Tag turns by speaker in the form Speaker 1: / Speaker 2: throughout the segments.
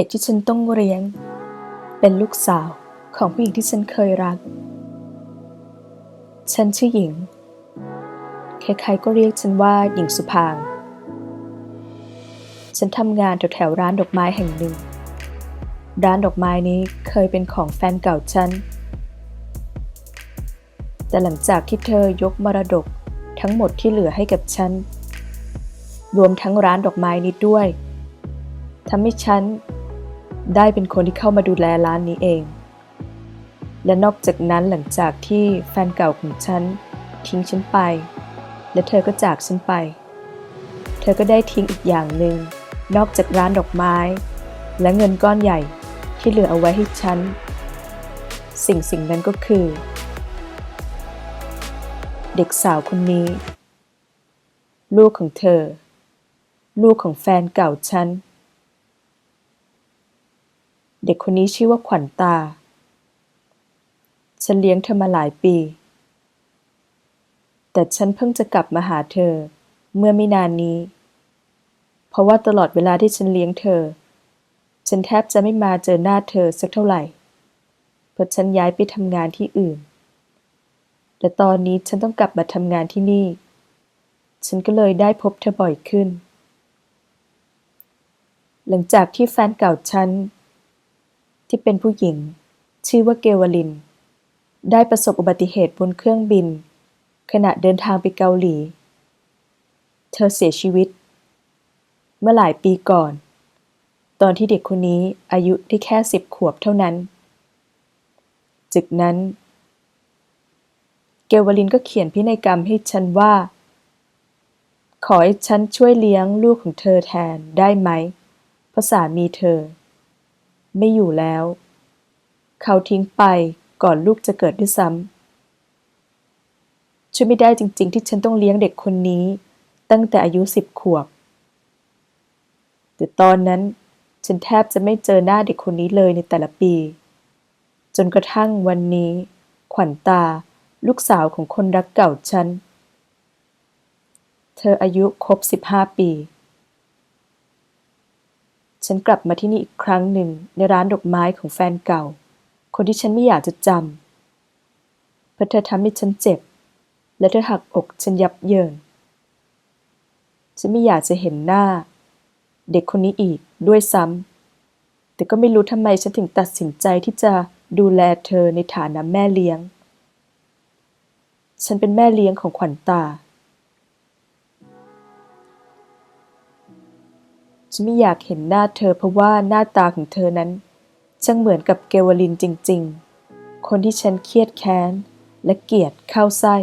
Speaker 1: ด็กที่ฉันต้องเลี้ยง เป็นลูกสาวของผู้หญิงที่ฉันเคยรัก ฉันชื่อหญิง ใครๆก็เรียกฉันว่าหญิงสุพาง ฉันทำงานแถวๆร้านดอกไม้แห่งหนึ่ง ร้านดอกไม้นี้เคยเป็นของแฟนเก่าฉัน แต่หลังจากที่เธอยกมรดกทั้งหมดที่เหลือให้กับฉัน รวมทั้งร้านดอกไม้นี้ด้วยทำให้ฉัน ได้เป็นคนที่เข้ามาดูแลร้านนี้เอง และนอกจากนั้นหลังจากที่แฟนเก่าของฉันทิ้งฉันไป และเธอก็จากฉันไป เธอก็ได้ทิ้งอีกอย่างหนึ่งนอกจากร้านดอกไม้ และเงินก้อนใหญ่ที่เหลือเอาไว้ให้ฉัน สิ่งสิ่งนั้นก็คือ เด็กสาวคนนี้ ลูกของเธอ ลูกของแฟนเก่าฉัน เด็กคนนี้ชื่อว่าขวัญตา ฉันเลี้ยงเธอมาหลายปี แต่ฉันเพิ่งจะกลับมาหาเธอ เมื่อไม่นานนี้ เพราะว่าตลอดเวลาที่ฉันเลี้ยงเธอ ฉันแทบจะไม่มาเจอหน้าเธอสักเท่าไหร่ เพราะฉันย้ายไปทำงานที่อื่น แต่ตอนนี้ฉันต้องกลับมาทำงานที่นี่ ฉันก็เลยได้พบเธอบ่อยขึ้น หลังจากที่แฟนเก่าฉัน ที่เป็นผู้หญิง ชื่อว่าเกวลิน ได้ประสบอุบัติเหตุบนเครื่องบิน ขณะเดินทางไปเกาหลี เธอเสียชีวิต เมื่อหลายปีก่อน ตอนที่เด็กคนนี้อายุได้แค่สิบขวบเท่านั้นจากนั้น เกวลินก็เขียนพินัยกรรมให้ฉันว่า ขอให้ฉันช่วยเลี้ยงลูกของเธอแทนได้ไหม เพราะสามีเธอ ไม่อยู่แล้ว เขาทิ้งไปก่อนลูกจะเกิดด้วยซ้ำช่วยไม่ได้จริง ๆ ที่ฉันต้องเลี้ยงเด็กคนนี้ ตั้งแต่อายุสิบขวบ แต่ตอนนั้นฉันแทบจะไม่เจอหน้าเด็กคนนี้เลยในแต่ละปี จนกระทั่งวันนี้ ขวัญตาลูกสาวของคนรักเก่าฉัน เธออายุครบสิบห้าปี ฉันกลับมาที่นี่อีกครั้งหนึ่งในร้านดอกไม้ของแฟนเก่า คนที่ฉันไม่อยากจะจำเพราะเธอทำให้ฉันเจ็บ และเธอหักอกฉันยับเยิน ฉันไม่อยากจะเห็นหน้า เด็กคนนี้อีกด้วยซ้ำ แต่ก็ไม่รู้ทำไมฉันถึงตัดสินใจที่จะดูแลเธอในฐานะแม่เลี้ยง ฉันเป็นแม่เลี้ยงของขวัญตา ฉันไม่อยากเห็นหน้าเธอเพราะว่าหน้าตาของเธอนั้นช่างเหมือนกับเกวลินจริง ๆ คนที่ฉันเครียดแค้นและเกลียดเข้าไส้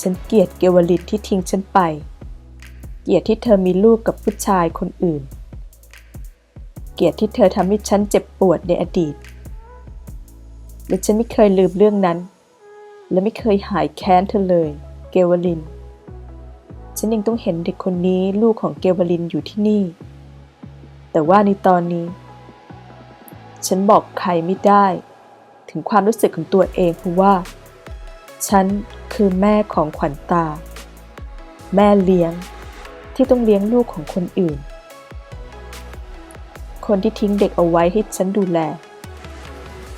Speaker 1: ฉันเกลียดเกวลินที่ทิ้งฉันไป เกลียดที่เธอมีลูกกับผู้ชายคนอื่น เกลียดที่เธอทำให้ฉันเจ็บปวดในอดีต และฉันไม่เคยลืมเรื่องนั้น และไม่เคยหายแค้นเธอเลย เกวลิน ฉันยังต้องเห็นเด็กคนนี้ลูกของเกวลินอยู่ที่นี่ แต่ว่าในตอนนี้ ฉันบอกใครไม่ได้ ถึงความรู้สึกของตัวเองเพราะว่า ฉันคือแม่ของขวัญตา แม่เลี้ยงที่ต้องเลี้ยงลูกของคนอื่น คนที่ทิ้งเด็กเอาไว้ให้ฉันดูแล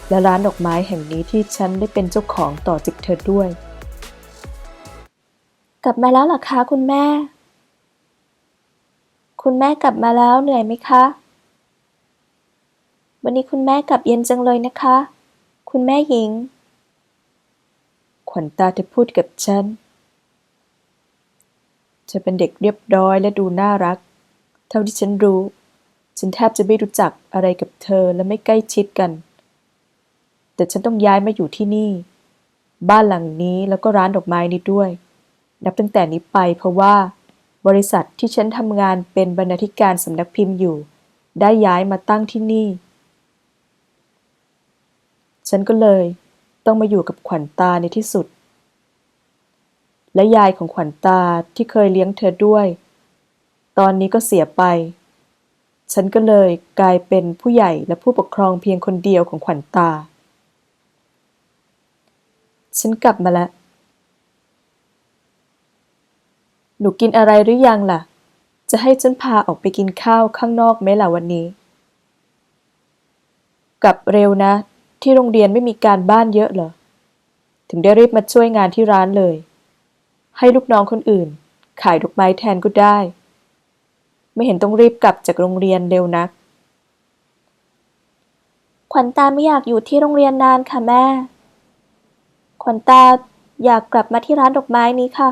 Speaker 1: และร้านดอกไม้แห่งนี้ที่ฉันได้เป็นเจ้าของต่อจากเธอด้วย กลับมาแล้วหรอคะคุณแม่ คุณแม่กลับมาแล้วเหนื่อยไหมคะ วันนี้คุณแม่กลับเย็นจังเลยนะคะ คุณแม่หญิง ขวัญตาเธอพูดกับฉัน เธอเป็นเด็กเรียบร้อยและดูน่ารัก เท่าที่ฉันรู้ ฉันแทบจะไม่รู้จักอะไรกับเธอและไม่ใกล้ชิดกัน แต่ฉันต้องย้ายมาอยู่ที่นี่ บ้านหลังนี้แล้วก็ร้านดอกไม้นี้ด้วย นับตั้งแต่นี้ไปเพราะว่า บริษัทที่ฉันทำงานเป็นบรรณาธิการสำนักพิมพ์อยู่ ได้ย้ายมาตั้งที่นี่ ฉันก็เลย ต้องมาอยู่กับขวัญตาในที่สุด และยายของขวัญตาที่เคยเลี้ยงเธอด้วย ตอนนี้ก็เสียไป ฉันก็เลยกลายเป็นผู้ใหญ่และผู้ปกครองเพียงคนเดียวของขวัญตา ฉันกลับมาแล้ว หนูกินอะไรหรือยังล่ะ จะให้ฉันพาออกไปกินข้าวข้างนอกไหมล่ะวันนี้ กลับเร็วนะ ที่โรงเรียนไม่มีการบ้านเยอะเหรอ ถึงได้รีบมาช่วยงานที่ร้านเลย ให้ลูกน้องคนอื่น ขายดอกไม้แทนก็ได้ ไม่เห็นต้องรีบกลับจากโรงเรียนเร็วนัก
Speaker 2: ขวัญตาไม่อยากอยู่ที่โรงเรียนนานค่ะแม่ ขวัญตาอยากกลับมาที่ร้านดอกไม้นี้ค่ะ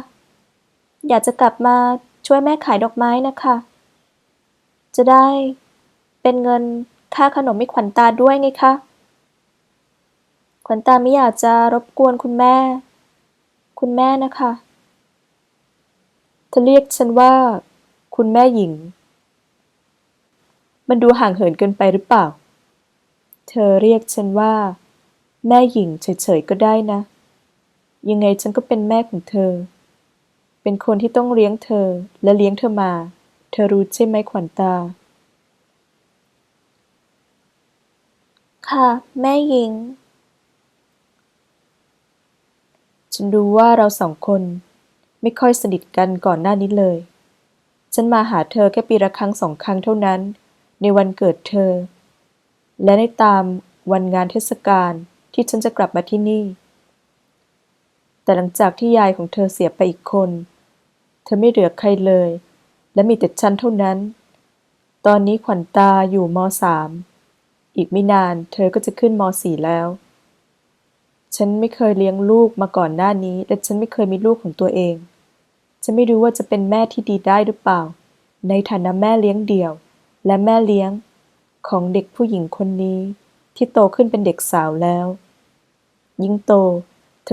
Speaker 2: อยากจะกลับมาช่วยแม่ขายดอกไม้นะคะ จะได้เป็นเงินค่าขนมให้ขวัญตาด้วยไงคะ ขวัญตาไม่อยากจะรบกวนคุณแม่ คุณแม่นะคะ
Speaker 1: เธอเรียกฉันว่า คุณแม่หญิง มันดูห่างเหินเกินไปหรือเปล่า เธอเรียกฉันว่า แม่หญิงเฉยๆก็ได้นะ ยังไงฉันก็เป็นแม่ของเธอ เป็นคนที่ต้องเลี้ยงเธอและเลี้ยงเธอมา เธอรู้ใช่ไหมขวัญตา
Speaker 2: ค่ะ แม่หญิง
Speaker 1: ฉันรู้ว่าเราสองคน ไม่ค่อยสนิทกันก่อนหน้านี้เลย ฉันมาหาเธอแค่ปีละครั้งสองครั้งเท่านั้น ในวันเกิดเธอ และในตามวันงานเทศกาลที่ฉันจะกลับมาที่นี่ แต่หลังจากที่ยายของเธอเสียไปอีกคน เธอไม่เหลือใครเลย และมีแต่ฉันเท่านั้น ตอนนี้ขวัญตาอยู่มสามอีกไม่นานเธอก็จะขึ้นมสี่แล้ว ฉันไม่เคยเลี้ยงลูกมาก่อนหน้านี้ และฉันไม่เคยมีลูกของตัวเอง ฉันไม่รู้ว่าจะเป็นแม่ที่ดีได้หรือเปล่า ในฐานะแม่เลี้ยงเดี่ยว และแม่เลี้ยงของเด็กผู้หญิงคนนี้ ที่โตขึ้นเป็นเด็กสาวแล้ว ยิ่งโต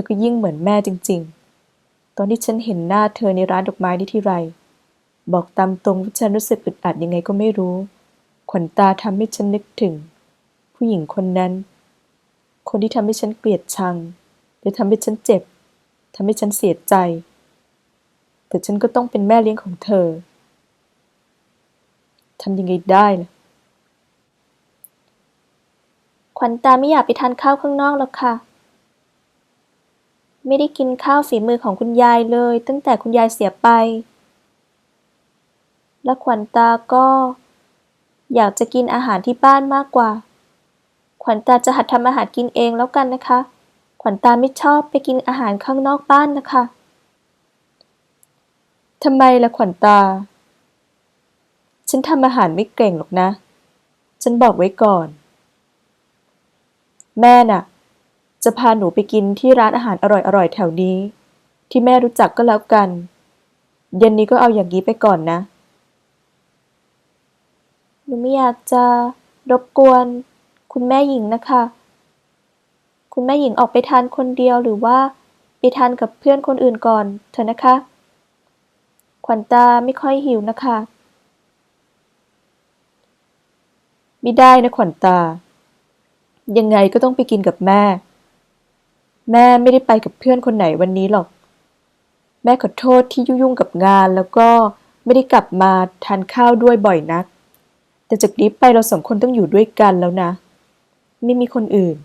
Speaker 1: ธอก็ยิ่งเหมือนแม่จริง ๆ ตอนที่ฉันเห็นหน้าเธอในร้านดอกไม้นี่ที่ไร บอกตามตรงว่าฉันรู้สึกอึดอัดยังไงก็ไม่รู้ ขวัญตาทำให้ฉันนึกถึง ผู้หญิงคนนั้น คนที่ทำให้ฉันเกลียดชังหรือทำให้ฉันเจ็บทำให้ฉันเสียใจ แต่ฉันก็ต้องเป็นแม่เลี้ยงของเธอทำยังไงได้ล่ะ
Speaker 2: ขวัญตาไม่อยากไปทานข้าวข้างนอกหรอกค่ะ ไม่ได้กินข้าวฝีมือของคุณยายเลย ตั้งแต่คุณยายเสียไป และขวัญตาก็ อยากจะกินอาหารที่บ้านมากกว่า ขวัญตาจะหัดทำอาหารกินเองแล้วกันนะคะ ขวัญตาไม่ชอบไปกินอาหารข้างนอกบ้านนะคะ
Speaker 1: ทำไมล่ะขวัญตา ฉันทำอาหารไม่เก่งหรอกนะ ฉันบอกไว้ก่อน แม่น่ะ จะพาหนูไปกินที่ร้านอาหารอร่อยๆแถวนี้ ที่แม่รู้จักก็แล้วกัน เย็นนี้ก็เอาอย่างนี้ไปก่อนนะ
Speaker 2: หนูไม่อยากจะรบกวน คุณแม่หญิงนะคะ คุณแม่หญิงออกไปทานคนเดียวหรือว่าไปทานกับเพื่อนคนอื่นก่อนเถอะนะคะ ขวัญตาไม่ค่อยหิวนะคะ
Speaker 1: ไม่ได้นะขวัญตา ยังไงก็ต้องไปกินกับแม่ แม่ไม่ได้ไปกับเพื่อนคนไหนวันนี้หรอก แม่ขอโทษที่ยุ่งๆกับงานแล้วก็ไม่ได้กลับมาทานข้าวด้วยบ่อยนัก แต่จากนี้ไปเราสองคนต้องอยู่ด้วยกันแล้วนะ ไม่มีคนอื่น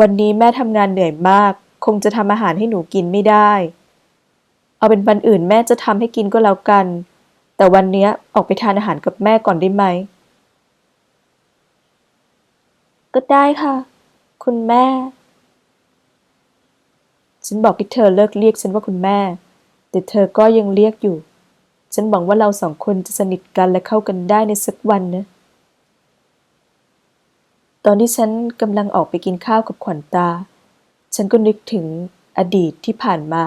Speaker 1: วันนี้แม่ทำงานเหนื่อยมาก คงจะทำอาหารให้หนูกินไม่ได้ เอาเป็นวันอื่นแม่จะทำให้กินก็แล้วกัน แต่วันเนี้ยออกไปทานอาหารกับแม่ก่อนได้ไหม
Speaker 2: ก็ได้ค่ะ คุณแม่
Speaker 1: ฉันบอกให้เธอเลิกเรียกฉันว่าคุณแม่ แต่เธอก็ยังเรียกอยู่ ฉันหวังว่าเราสองคนจะสนิทกันและเข้ากันได้ในสักวันนะ ตอนที่ฉันกำลังออกไปกินข้าวกับขวัญตา ฉันก็นึกถึงอดีตที่ผ่านมา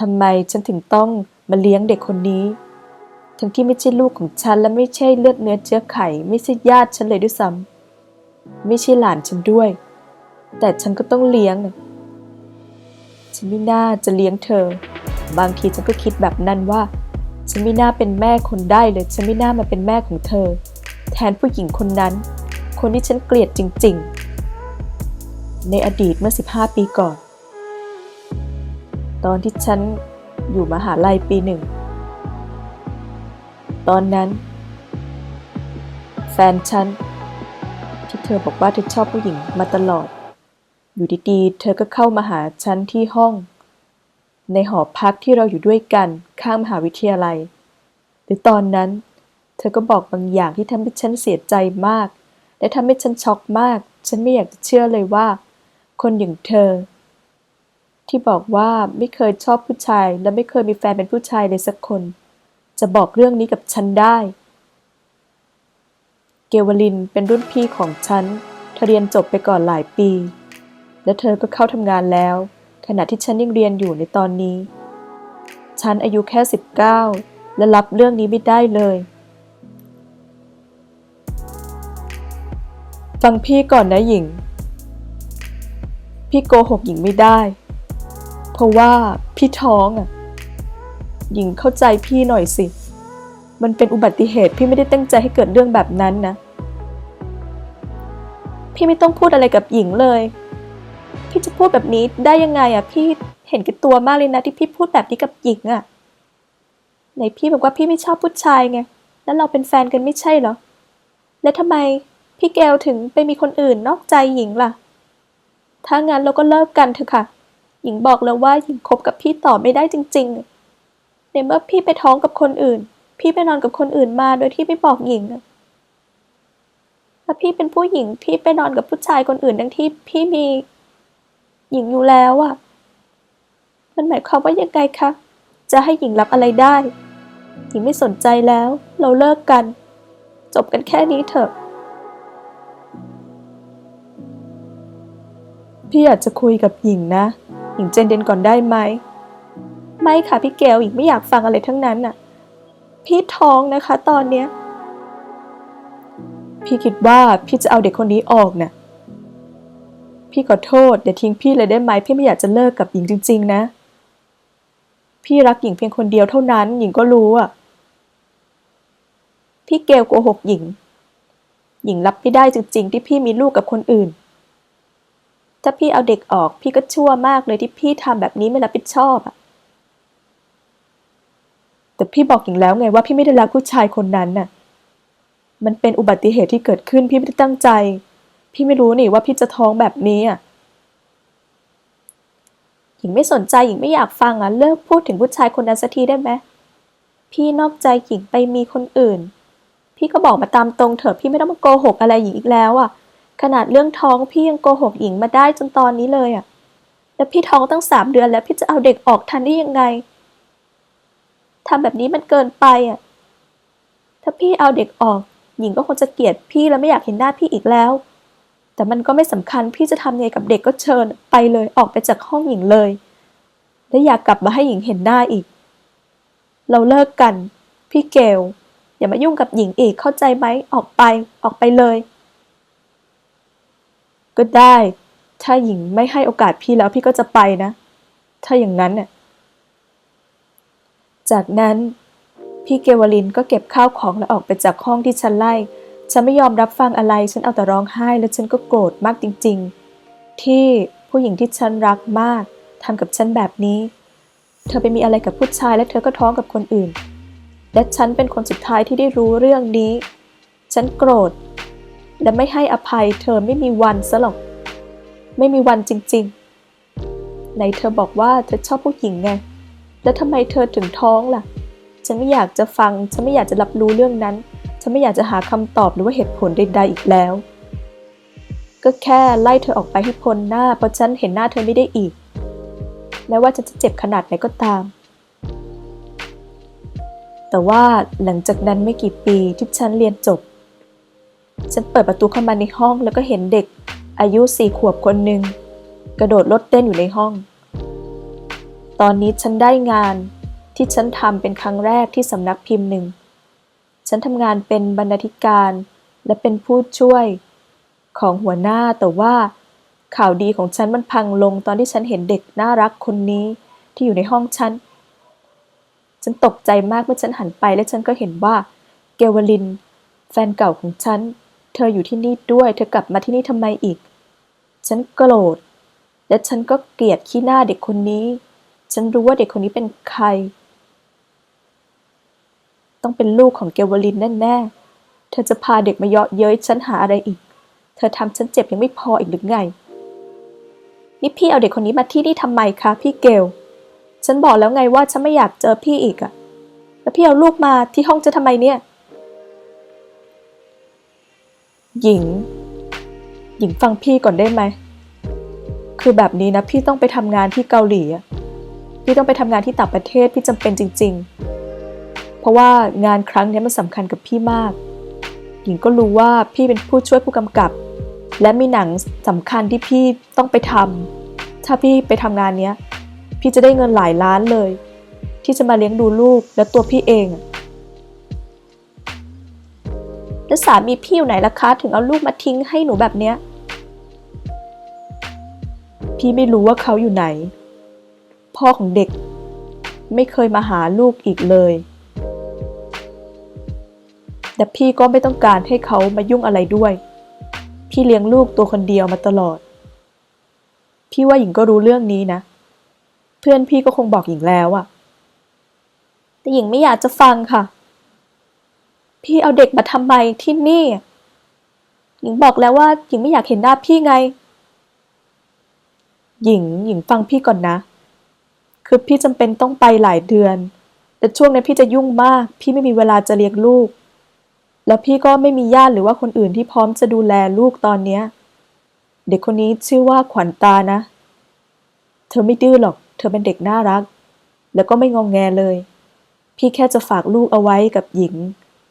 Speaker 1: ทำไมฉันถึงต้องมาเลี้ยงเด็กคนนี้ ทั้งที่ไม่ใช่ลูกของฉันและไม่ใช่เลือดเนื้อเชื้อไข ไม่ใช่ญาติฉันเลยด้วยซ้ำไม่ใช่หลานฉันด้วย แต่ฉันก็ต้องเลี้ยงน่ะฉันไม่น่าจะเลี้ยงเธอ บางทีฉันก็คิดแบบนั้นว่า ฉันไม่น่าเป็นแม่คนได้เลย ฉันไม่น่ามาเป็นแม่ของเธอ แทนผู้หญิงคนนั้น คนที่ฉันเกลียดจริง ๆ ในอดีตเมื่อ 15 ปีก่อน ตอนที่ฉันอยู่มหาลัยปีหนึ่ง ตอนนั้น แฟนฉันที่เธอบอกว่าเธอชอบผู้หญิงมาตลอด อยู่ดีๆ เธอก็เข้ามาหาฉันที่ห้อง ในหอพักที่เราอยู่ด้วยกันข้างมหาวิทยาลัย หรือตอนนั้น เธอก็บอกบางอย่างที่ทำให้ฉันเสียใจมาก และทำให้ฉันช็อกมาก ฉันไม่อยากจะเชื่อเลยว่า คนอย่างเธอ ที่บอกว่าไม่เคยชอบผู้ชาย และไม่เคยมีแฟนเป็นผู้ชายเลยสักคน จะบอกเรื่องนี้กับฉันได้ เกวลินเป็นรุ่นพี่ของฉันเธอเรียนจบไปก่อนหลายปี และเธอก็เข้าทำงานแล้ว ขณะที่ฉันยังเรียนอยู่ในตอนนี้ ฉันอายุแค่ 19 และรับเรื่องนี้ไม่ได้เลย ฟังพี่ก่อนนะหญิง พี่โกหกหญิงไม่ได้ เพราะว่าพี่ท้องอะ หญิงเข้าใจพี่หน่อยสิ มันเป็นอุบัติเหตุพี่ไม่ได้ตั้งใจให้เกิดเรื่องแบบนั้นนะ
Speaker 2: พี่ไม่ต้องพูดอะไรกับหญิงเลย พี่จะพูดแบบนี้ได้ยังไงอะ พี่เห็นกับตัวมากเลยนะที่พี่พูดแบบนี้กับหญิงอะไหนพี่บอกว่าพี่ไม่ชอบผู้ชายไงแล้วเราเป็นแฟนกันไม่ใช่เหรอ แล้วทำไมพี่แกวถึงไปมีคนอื่นนอกใจหญิงล่ะ ถ้างั้นเราก็เลิกกันเถอะค่ะ หญิงบอกแล้วว่าหญิงคบกับพี่ต่อไม่ได้จริงๆ ในเมื่อพี่ไปท้องกับคนอื่น พี่ไปนอนกับคนอื่นมาโดยที่ไม่บอกหญิงอะถ้าพี่เป็นผู้หญิงพี่ไปนอนกับผู้ชายคนอื่นทั้งที่พี่มี หญิงอยู่แล้วอะมันหมายความว่ายังไงคะ จะให้หญิงรับอะไรได้ หญิงไม่สนใจแล้ว เราเลิกกัน จบกันแค่นี้เถอะ
Speaker 1: พี่อยากจะคุยกับหญิงนะ หญิงใจเย็นก่อนได้ไหม
Speaker 2: ไม่ค่ะพี่เกลหญิงไม่อยากฟังอะไรทั้งนั้นน่ะ พี่ท้องนะคะตอนเนี้ย
Speaker 1: พี่คิดว่าพี่จะเอาเด็กคนนี้ออกน่ะ พี่ขอโทษอย่าทิ้งพี่เลยได้ไหมพี่ไม่อยากจะเลิกกับหญิงจริง ๆ นะ พี่รักหญิงเพียงคนเดียวเท่านั้นหญิงก็รู้อะ
Speaker 2: พี่เกลโกหกหญิง หญิงรับไม่ได้จริง ๆ ที่พี่มีลูกกับคนอื่น ถ้าพี่เอาเด็กออกพี่ก็ชั่วมากเลยที่พี่ทำแบบนี้ไม่รับผิดชอบอะ
Speaker 1: แต่พี่บอกหญิงแล้วไงว่าพี่ไม่ได้รักผู้ชายคนนั้นน่ะ มันเป็นอุบัติเหตุที่เกิดขึ้นพี่ไม่ได้ตั้งใจ พี่ไม่รู้นี่ว่าพี่จะท้องแบบนี้อะ
Speaker 2: หญิงไม่สนใจหญิงไม่อยากฟังอะเลิกพูดถึงผู้ชายคนนั้นสักทีได้ไหมพี่นอกใจหญิงไปมีคนอื่น พี่ก็บอกมาตามตรงเถอะพี่ไม่ต้องมาโกหกอะไรหญิงอีกแล้วอะ ขนาดเรื่องท้องพี่ยังโกหกหญิงมาได้จนตอนนี้เลยอะแล้วพี่ท้องตั้งสามเดือนแล้วพี่จะเอาเด็กออกทันได้ยังไงทำแบบนี้มันเกินไปอะถ้าพี่เอาเด็กออก หญิงก็คงจะเกลียดพี่แล้วไม่อยากเห็นหน้าพี่อีกแล้ว แต่มันก็ไม่สำคัญพี่จะทำยังไงกับเด็กก็เชิญไปเลยออกไปจากห้องหญิงเลย และอยากกลับมาให้หญิงเห็นหน้าอีก เราเลิกกัน พี่เกลอย่ามายุ่งกับหญิงอีกเข้าใจไหมออกไปออกไปเลย
Speaker 1: ก็ได้ ถ้าหญิงไม่ให้โอกาสพี่แล้วพี่ก็จะไปนะ ถ้าอย่างนั้นน่ะจากนั้นพี่เกวลินก็เก็บข้าวของและออกไปจากห้องที่ฉันไล่ ฉันไม่ยอมรับฟังอะไร ฉันเอาแต่ร้องไห้และฉันก็โกรธมากจริง ๆ ที่ผู้หญิงที่ฉันรักมากทำกับฉันแบบนี้ เธอไปมีอะไรกับผู้ชายและเธอก็ท้องกับคนอื่น และฉันเป็นคนสุดท้ายที่ได้รู้เรื่องนี้ ฉันโกรธ และไม่ให้อภัย เธอไม่มีวันซะหรอก ไม่มีวันจริงๆไหนเธอบอกว่าเธอชอบผู้หญิงไง แล้วทำไมเธอถึงท้องล่ะ ฉันไม่อยากจะฟัง ฉันไม่อยากจะรับรู้เรื่องนั้น ฉันไม่อยากจะหาคำตอบหรือว่าเหตุผลใดๆอีกแล้ว ก็แค่ไล่เธอออกไปให้พ้นหน้าเพราะฉันเห็นหน้าเธอไม่ได้อีกแม้ว่าฉันจะเจ็บขนาดไหนก็ตาม แต่ว่าหลังจากนั้นไม่กี่ปีที่ฉันเรียนจบ ฉันเปิดประตูเข้ามาในห้องแล้วก็เห็นเด็ก อายุสี่ขวบคนหนึ่งกระโดดรถเต้นอยู่ในห้อง ตอนนี้ฉันได้งานที่ฉันทำเป็นครั้งแรกที่สำนักพิมพ์หนึ่ง ฉันทำงานเป็นบรรณาธิการและเป็นผู้ช่วยของหัวหน้าแต่ว่าข่าวดีของฉันมันพังลงตอนที่ฉันเห็นเด็กน่ารักคนนี้ที่อยู่ในห้องฉัน ฉันตกใจมากเมื่อฉันหันไปและฉันก็เห็นว่าเกวลิน แฟนเก่าของฉัน เธออยู่ที่นี่ด้วย เธอกลับมาที่นี่ทำไมอีก ฉันโกรธ และฉันก็เกลียดขี้หน้าเด็กคนนี้ ฉันรู้ว่าเด็กคนนี้เป็นใคร ต้องเป็นลูกของเกวลินแน่ๆ เธอจะพาเด็กมาเยาะเย้ยฉันหาอะไรอีก เธอทำฉันเจ็บยังไม่พออีกหรือไง นี่พี่เอาเด็กคนนี้มาที่นี่ทำไมคะพี่เกล ฉันบอกแล้วไงว่าฉันไม่อยากเจอพี่อีกอะแล้วพี่เอาลูกมาที่ห้องจะทำไมเนี่ย หญิง หญิงฟังพี่ก่อนได้ไหม คือแบบนี้นะพี่ต้องไปทำงานที่เกาหลีอะพี่ต้องไปทำงานที่ต่างประเทศพี่จำเป็นจริง ๆ ราะว่างานครั้งนี้มันสำคัญกับพี่มาก หญิงก็รู้ว่าพี่เป็นผู้ช่วยผู้กำกับ และมีหนังสำคัญที่พี่ต้องไปทำถ้าพี่ไปทำงานนี้พี่จะได้เงินหลายล้านเลย ที่จะมาเลี้ยงดูลูกและตัวพี่เอง
Speaker 2: แล้วสามีพี่อยู่ไหนล่ะคะถึงเอาลูกมาทิ้งให้หนูแบบเนี้ย
Speaker 1: พี่ไม่รู้ว่าเขาอยู่ไหน พ่อของเด็ก ไม่เคยมาหาลูกอีกเลย แต่พี่ก็ไม่ต้องการให้เขามายุ่งอะไรด้วย พี่เลี้ยงลูกตัวคนเดียวมาตลอด พี่ว่าหญิงก็รู้เรื่องนี้นะ เพื่อนพี่ก็คงบอกหญิงแล้วอะ
Speaker 2: แต่หญิงไม่อยากจะฟังค่ะ พี่เอาเด็กมาทำไมที่นี่ หญิงบอกแล้วว่าหญิงไม่อยากเห็นหน้าพี่ไง
Speaker 1: หญิงหญิงฟังพี่ก่อนนะ คือพี่จำเป็นต้องไปหลายเดือน แต่ช่วงนี้พี่จะยุ่งมาก พี่ไม่มีเวลาจะเลี้ยงลูก แล้วพี่ก็ไม่มีญาติหรือว่าคนอื่นที่พร้อมจะดูแลลูกตอนเนี้ย เด็กคนนี้ชื่อว่าขวัญตานะ เธอไม่ดื้อหรอก เธอเป็นเด็กน่ารัก แล้วก็ไม่งองแงเลย พี่แค่จะฝากลูกเอาไว้กับหญิง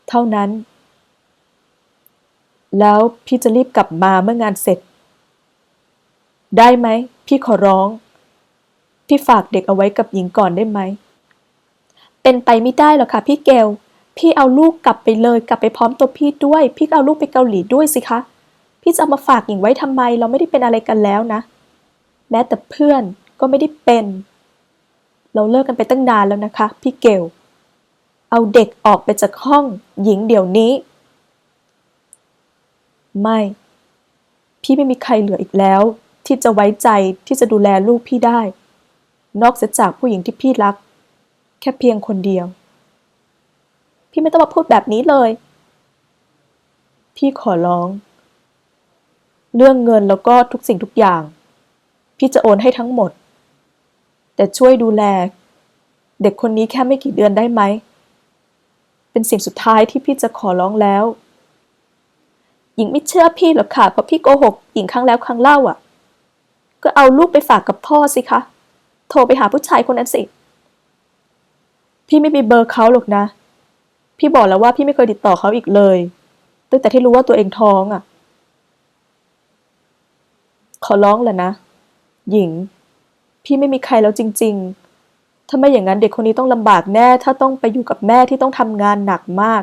Speaker 1: เท่านั้น แล้วพี่จะรีบกลับมาเมื่องานเสร็จ ได้ไหม พี่ขอร้อง พี่ฝากเด็กเอาไว้กับหญิงก่อนได้ไหม
Speaker 2: เป็นไปไม่ได้หรอกค่ะพี่เกล พี่เอาลูกกลับไปเลยกลับไปพร้อมตัวพี่ด้วย พี่เอาลูกไปเกาหลีด้วยสิคะ พี่จะเอามาฝากหญิงไว้ทำไม เราไม่ได้เป็นอะไรกันแล้วนะ แม้แต่เพื่อนก็ไม่ได้เป็น เราเลิกกันไปตั้งนานแล้วนะคะ พี่เกลเอาเด็กออกไปจากห้องหญิงเดี๋ยวนี้
Speaker 1: ไม่ พี่ไม่มีใครเหลืออีกแล้ว ที่จะไว้ใจที่จะดูแลลูกพี่ได้ นอกเสียจากผู้หญิงที่พี่รัก แค่เพียงคนเดียว
Speaker 2: พี่ไม่ต้องมาพูดแบบนี้เลย
Speaker 1: พี่ขอร้อง เรื่องเงินแล้วก็ทุกสิ่งทุกอย่าง พี่จะโอนให้ทั้งหมด แต่ช่วยดูแล เด็กคนนี้แค่ไม่กี่เดือนได้ไหม เป็นสิ่งสุดท้ายที่พี่จะขอร้องแล้ว
Speaker 2: หญิงไม่เชื่อพี่หรอกค่ะเพราะพี่โกหกหญิงครั้งแล้วครั้งเล่าอะ ก็เอาลูกไปฝากกับพ่อสิคะโทรไปหาผู้ชายคนนั้นสิ
Speaker 1: พี่ไม่มีเบอร์เขาหรอกนะ พี่บอกแล้วว่าพี่ไม่เคยติดต่อเขาอีกเลย ตั้งแต่ที่รู้ว่าตัวเองท้องอะ ขอร้องแหละนะ หญิง พี่ไม่มีใครแล้วจริง ๆ ถ้าไม่อย่างนั้นเด็กคนนี้ต้องลำบากแน่ ถ้าต้องไปอยู่กับแม่ที่ต้องทำงานหนักมาก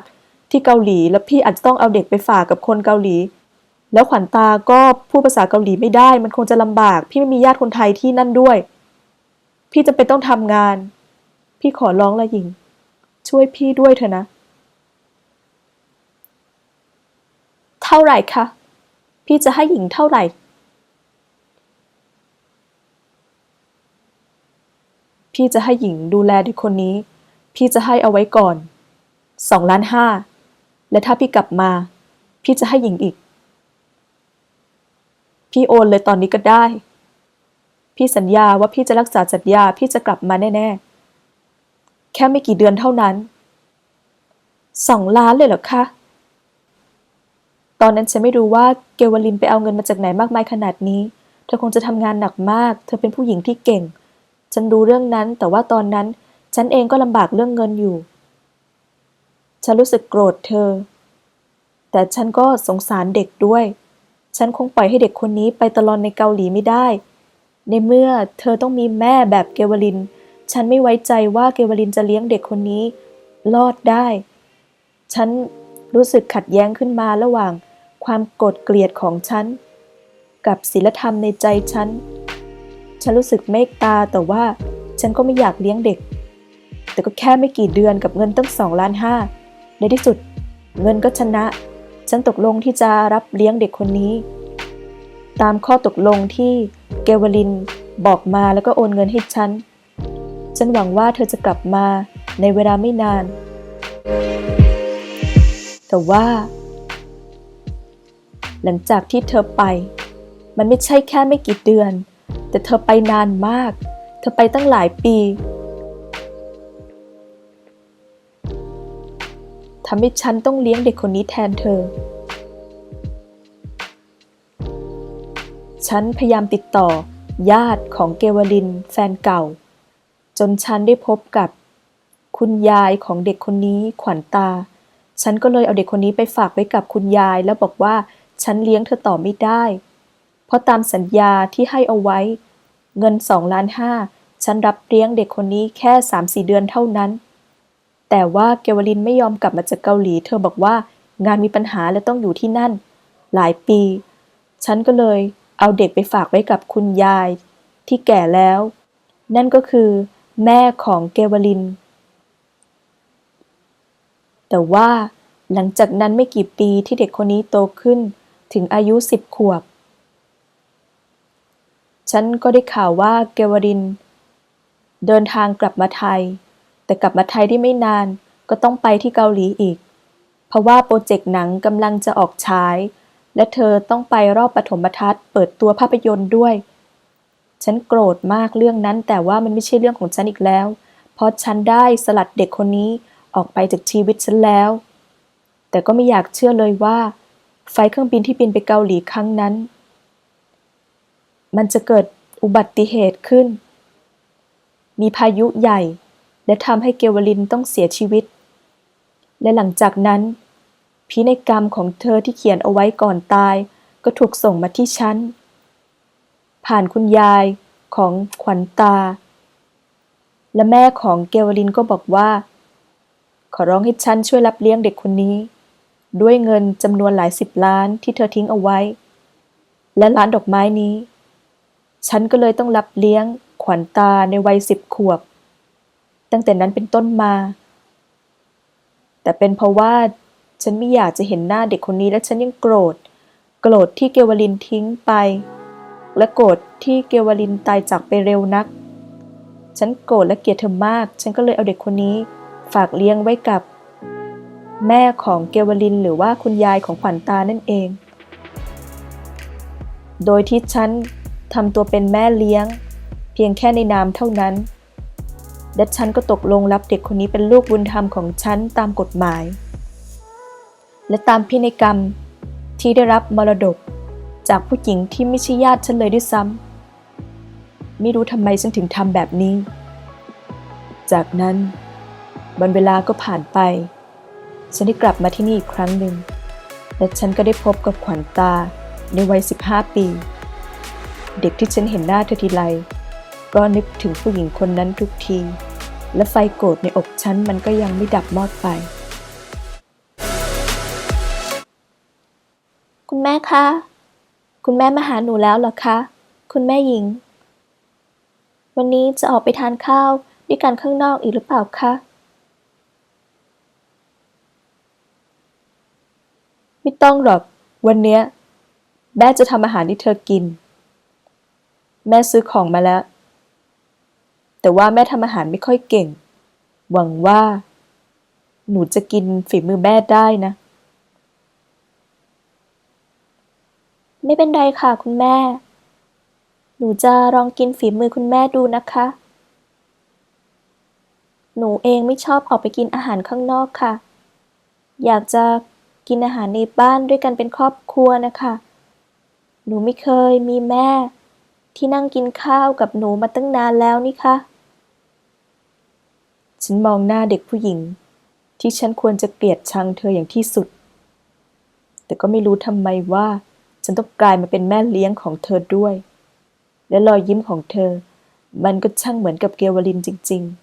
Speaker 1: ที่เกาหลี แล้วพี่อาจจะต้องเอาเด็กไปฝากกับคนเกาหลี แล้วขวัญตาก็พูดภาษาเกาหลีไม่ได้ มันคงจะลำบาก พี่ไม่มีญาติคนไทยที่นั่นด้วย พี่จะเป็นต้องทำงาน พี่ขอร้องละหญิง ช่วยพี่ด้วยเถอะนะ
Speaker 2: ท่าไหร่คะ พี่จะให้หญิงเท่าไหร่
Speaker 1: พี่จะให้หญิงดูแลเด็กคนนี้ พี่จะให้เอาไว้ก่อนสองล้านห้า และถ้าพี่กลับมา พี่จะให้หญิงอีก พี่โอนเลยตอนนี้ก็ได้ พี่สัญญาว่าพี่จะรักษาสัญญา พี่จะกลับมาแน่ ๆ แค่ไม่กี่เดือนเท่านั้น
Speaker 2: สองล้านเลยเหรอคะ
Speaker 1: ตอนนั้นฉันไม่รู้ว่าเกวลินไปเอาเงินมาจากไหนมากมายขนาดนี้ เธอคงจะทำงานหนักมาก เธอเป็นผู้หญิงที่เก่ง ฉันรู้เรื่องนั้น แต่ว่าตอนนั้น ฉันเองก็ลำบากเรื่องเงินอยู่ ฉันรู้สึกโกรธเธอ แต่ฉันก็สงสารเด็กด้วย ฉันคงปล่อยให้เด็กคนนี้ไปตลอดในเกาหลีไม่ได้ ในเมื่อเธอต้องมีแม่แบบเกวลิน ฉันไม่ไว้ใจว่าเกวลินจะเลี้ยงเด็กคนนี้ รอดได้ ฉันรู้สึกขัดแย้งขึ้นมาระหว่าง ความโกรธเกลียดของฉัน กับศีลธรรมในใจฉัน ฉันรู้สึกเมตตาแต่ว่าฉันก็ไม่อยากเลี้ยงเด็ก แต่ก็แค่ไม่กี่เดือนกับเงินตั้งสองล้านห้าในที่สุด เงินก็ชนะ ฉันตกลงที่จะรับเลี้ยงเด็กคนนี้ ตามข้อตกลงที่เกวลินบอกมาแล้วก็โอนเงินให้ฉัน ฉันหวังว่าเธอจะกลับมาในเวลาไม่นาน แต่ว่า หลังจากที่เธอไป มันไม่ใช่แค่ไม่กี่เดือน แต่เธอไปนานมาก เธอไปตั้งหลายปีทำให้ฉันต้องเลี้ยงเด็กคนนี้แทนเธอ ฉันพยายามติดต่อ ญาติของเกวลินแฟนเก่า จนฉันได้พบกับ คุณยายของเด็กคนนี้ขวัญตา ฉันก็เลยเอาเด็กคนนี้ไปฝากไว้กับคุณยายแล้วบอกว่า ฉันเลี้ยงเธอต่อไม่ได้ เพราะตามสัญญาที่ให้เอาไว้ เงินสองล้านห้าฉันรับเลี้ยงเด็กคนนี้แค่สามสี่เดือนเท่านั้น แต่ว่าเกวลินไม่ยอมกลับมาจากเกาหลี เธอบอกว่างานมีปัญหาและต้องอยู่ที่นั่น หลายปี ฉันก็เลยเอาเด็กไปฝากไว้กับคุณยาย ที่แก่แล้ว นั่นก็คือ แม่ของเกวลิน แต่ว่าหลังจากนั้นไม่กี่ปีที่เด็กคนนี้โตขึ้น ถึงอายุสิบขวบ ฉันก็ได้ข่าวว่าเกวริน เดินทางกลับมาไทย แต่กลับมาไทยได้ไม่นานก็ต้องไปที่เกาหลีอีก เพราะว่าโปรเจกต์หนังกำลังจะออกฉาย และเธอต้องไปรอบปฐมทัศน์เปิดตัวภาพยนตร์ด้วย ฉันโกรธมากเรื่องนั้นแต่ว่ามันไม่ใช่เรื่องของฉันอีกแล้ว เพราะฉันได้สลัดเด็กคนนี้ออกไปจากชีวิตฉันแล้ว แต่ก็ไม่อยากเชื่อเลยว่า ไฟล์เครื่องบินที่บินไปเกาหลีครั้งนั้น มันจะเกิดอุบัติเหตุขึ้น มีพายุใหญ่ และทำให้เกวลินต้องเสียชีวิต และหลังจากนั้น พินัยกรรมของเธอที่เขียนเอาไว้ก่อนตาย ก็ถูกส่งมาที่ฉัน ผ่านคุณยายของขวัญตา และแม่ของเกวลินก็บอกว่า ขอร้องให้ฉันช่วยรับเลี้ยงเด็กคนนี้ ด้วยเงินจำนวนหลายสิบล้านที่เธอทิ้งเอาไว้ และร้านดอกไม้นี้ ฉันก็เลยต้องรับเลี้ยงขวัญตาในวัยสิบขวบ ตั้งแต่นั้นเป็นต้นมา แต่เป็นเพราะว่าฉันไม่อยากจะเห็นหน้าเด็กคนนี้และฉันยังโกรธ โกรธที่เกวลินทิ้งไป และโกรธที่เกวลินตายจากไปเร็วนัก ฉันโกรธและเกลียดเธอมาก ฉันก็เลยเอาเด็กคนนี้ฝากเลี้ยงไว้กับ แม่ของเกวลินหรือว่าคุณยายของขวัญตานั่นเอง โดยที่ฉันทำตัวเป็นแม่เลี้ยง เพียงแค่ในนามเท่านั้น และฉันก็ตกลงรับเด็กคนนี้เป็นลูกบุญธรรมของฉันตามกฎหมาย และตามพินัยกรรมที่ได้รับมรดกจากผู้หญิงที่ไม่ใช่ญาติฉันเลยด้วยซ้ำไม่รู้ทำไมฉันถึงทำแบบนี้ จากนั้นวันเวลาก็ผ่านไป ฉันได้กลับมาที่นี่อีกครั้งหนึ่ง และฉันก็ได้พบกับขวัญตาในวัย 15 ปี เด็กที่ฉันเห็นหน้าเธอทีไรก็นึกถึงผู้หญิงคนนั้นทุกที และไฟโกรธในอกฉันมันก็ยังไม่ดับมอดไป
Speaker 2: คุณแม่คะ คุณแม่มาหาหนูแล้วเหรอคะ คุณแม่หญิง วันนี้จะออกไปทานข้าวด้วยกันข้างนอกอีกหรือเปล่าคะ
Speaker 1: ไม่ต้องหรอก วันเนี้ย แม่จะทำอาหารที่เธอกิน แม่ซื้อของมาแล้ว แต่ว่าแม่ทำอาหารไม่ค่อยเก่ง หวังว่า หนูจะกินฝีมือแม่ได้นะ
Speaker 2: ไม่เป็นไรค่ะคุณแม่ หนูจะลองกินฝีมือคุณแม่ดูนะคะ หนูเองไม่ชอบออกไปกินอาหารข้างนอกค่ะ อยากจะ กินอาหารในบ้านด้วยกันเป็นครอบครัวนะคะ หนูไม่เคยมีแม่ ที่นั่งกินข้าวกับหนูมาตั้งนานแล้วนี่คะ
Speaker 1: ฉันมองหน้าเด็กผู้หญิง ที่ฉันควรจะเกลียดชังเธออย่างที่สุด แต่ก็ไม่รู้ทำไมว่า ฉันต้องกลายมาเป็นแม่เลี้ยงของเธอด้วย และรอยยิ้มของเธอ มันก็ช่างเหมือนกับเกวลินจริง ๆ